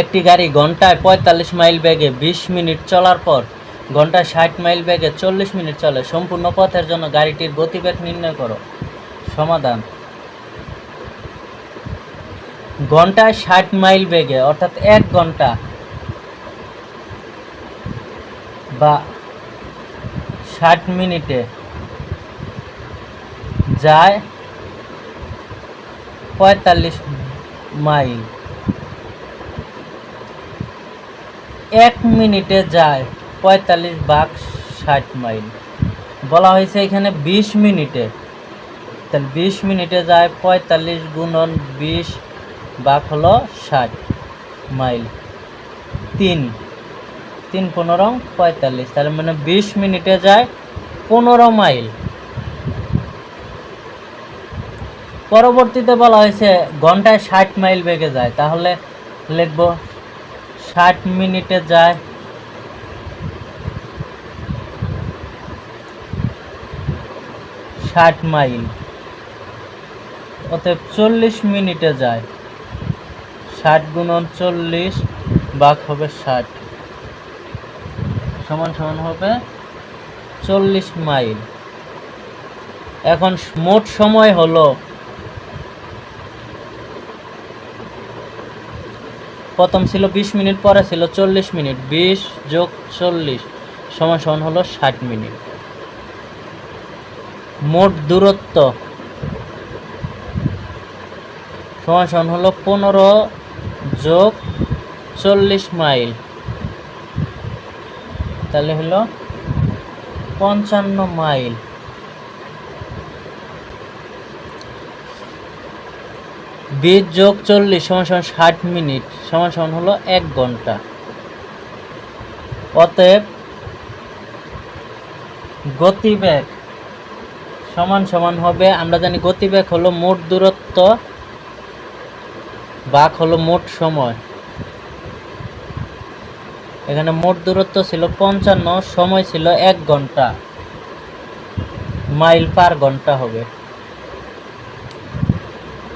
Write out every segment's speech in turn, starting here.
একটি গাড়ি ঘন্টায় পঁয়তাল্লিশ মাইল বেগে বিশ মিনিট চলার পর ঘন্টায় ষাট মাইল বেগে চল্লিশ মিনিট চলে। সম্পূর্ণ পথের জন্য গাড়িটির গতিবেগ নির্ণয় করো। সমাধান। ঘন্টায় ষাট মাইল বেগে, অর্থাৎ এক ঘণ্টা বা ষাট মিনিটে যায় পঁয়তাল্লিশ মাইল। এক মিনিটে যায় পঁয়তাল্লিশ ভাগ ষাট মাইল। বলা হয়েছে এখানে বিশ মিনিটে। তাহলে বিশ মিনিটে যায় পঁয়তাল্লিশ গুণন বিশ ভাগ হলো ষাট মাইল। তিন। তিন পনেরো, পঁয়তাল্লিশ। তাহলে মানে বিশ মিনিটে যায় পনেরো মাইল। পরবর্তীতে বলা হয়েছে ঘন্টায় ষাট মাইল বেগে যায়। তাহলে লিখব ষাট মিনিটে যায়। ষাট মাইল। অতএব চল্লিশ মিনিটে যায়। ষাট গুণন চল্লিশ বাঘ হবে ষাট। সমান সমান হবে চল্লিশ মাইল। এখন মোট সময় হলো প্রথম ছিল বিশ মিনিট, পরে ছিল চল্লিশ মিনিট। বিশ যোগ চল্লিশ সমান সমান হলো ষাট মিনিট। মোট দূরত্ব সমান সমান হলো পনেরো যোগ চল্লিশ মাইল। তাহলে হলো পঞ্চান্ন মাইল। বিশ যোগ চল্লিশ সমান সমান ষাট মিনিট সমান সমান হলো এক ঘণ্টা। অতএব গতিবেগ সমান সমান হবে, আমরা জানি গতিবেগ হলো মোট দূরত্ব বাঘ হলো মোট সময়। এখানে মোট দূরত্ব ছিল পঞ্চান্ন, সময় ছিল এক ঘণ্টা, মাইল পার ঘণ্টা হবে।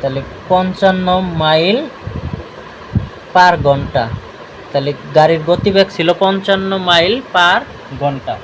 তাহলে পঞ্চান্ন মাইল পার ঘণ্টা। তাহলে গাড়ির গতিবেগ ছিল পঞ্চান্ন মাইল পার ঘণ্টা।